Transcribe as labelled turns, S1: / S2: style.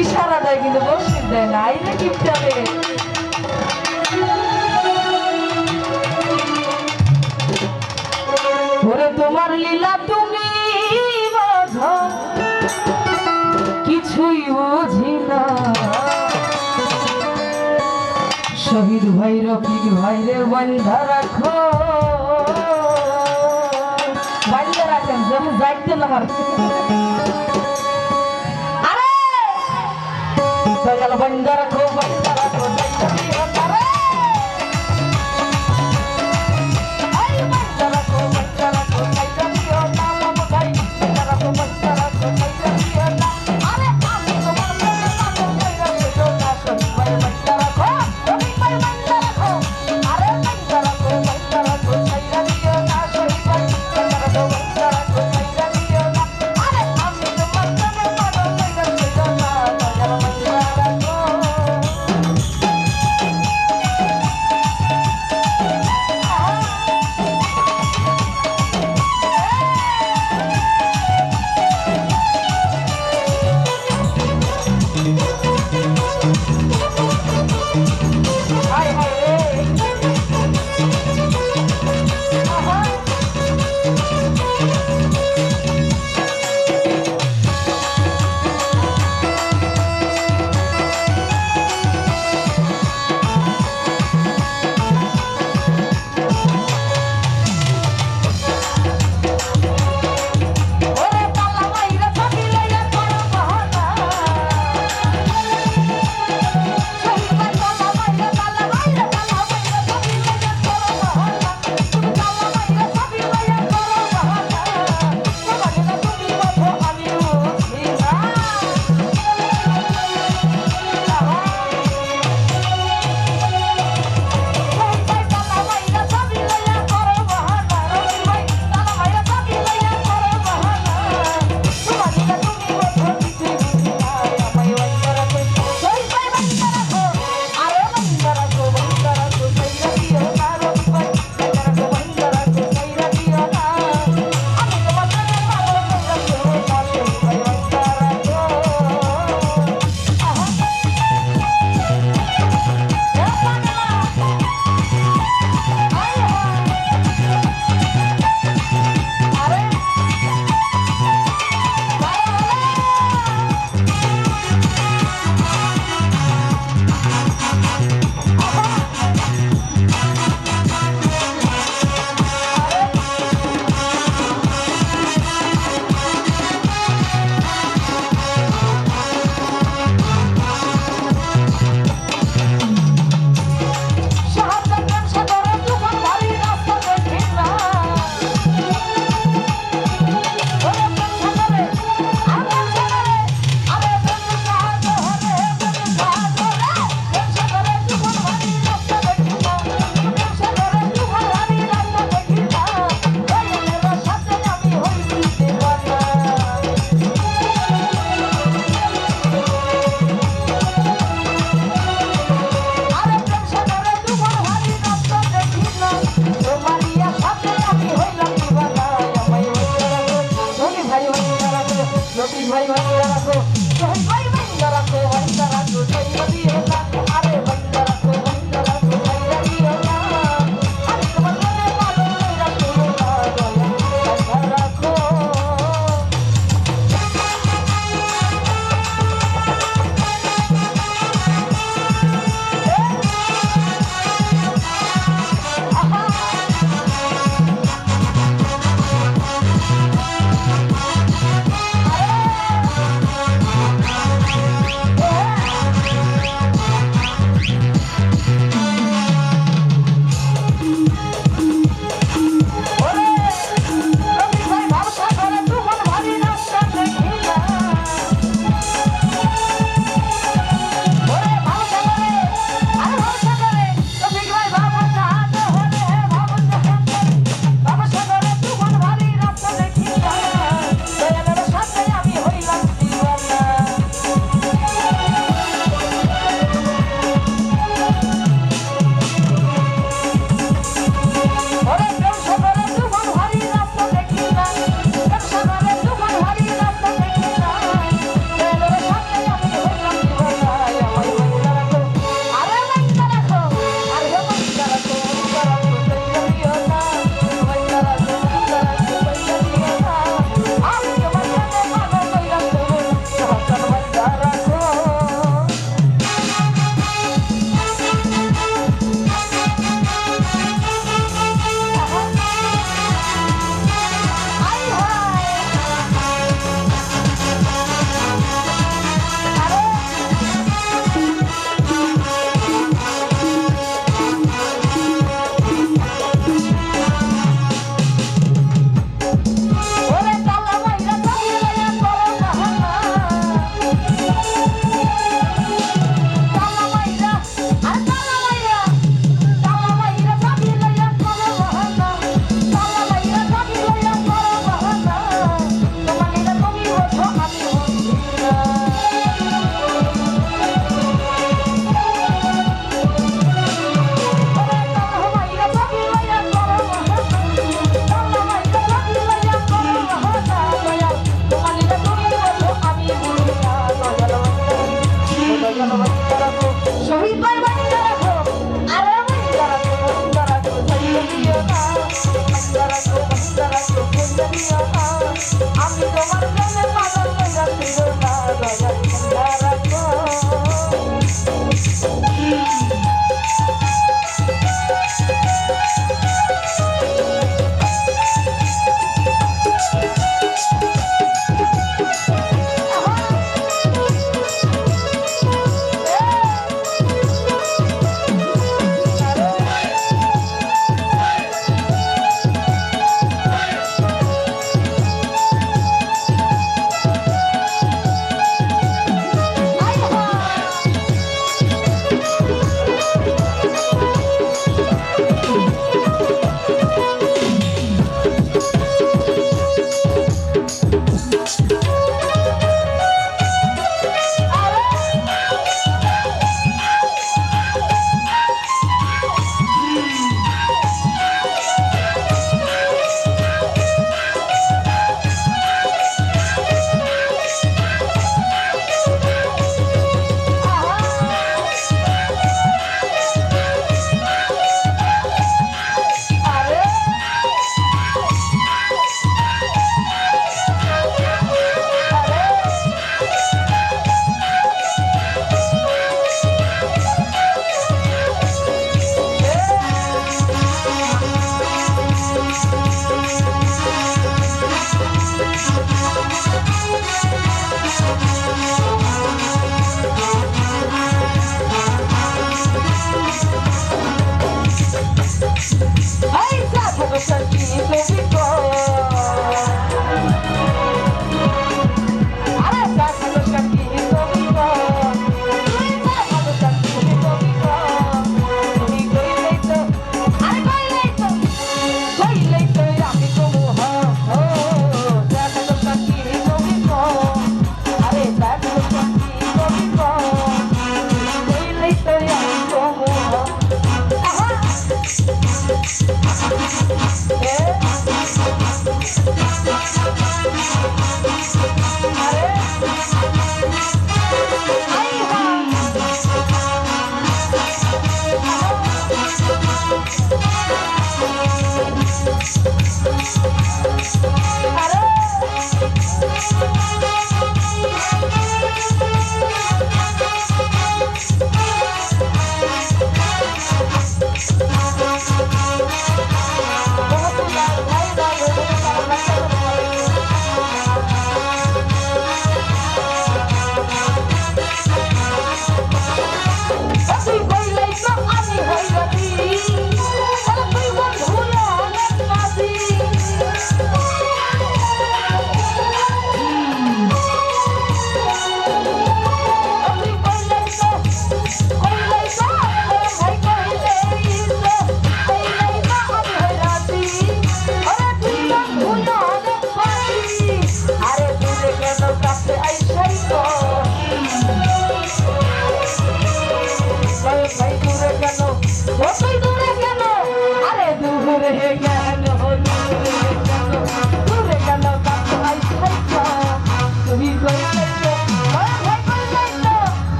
S1: ইশারা দেয় কিন্তু বসির দেয় না, এই কিপটাবে ওরে তোমার লীলা তুমি বোঝো, কিছুই বুঝি না। শহীদ ভাই, রফিক ভাইরে বন্ধা রাখো। বাড়িতে রাখেন যেমন যাইতে না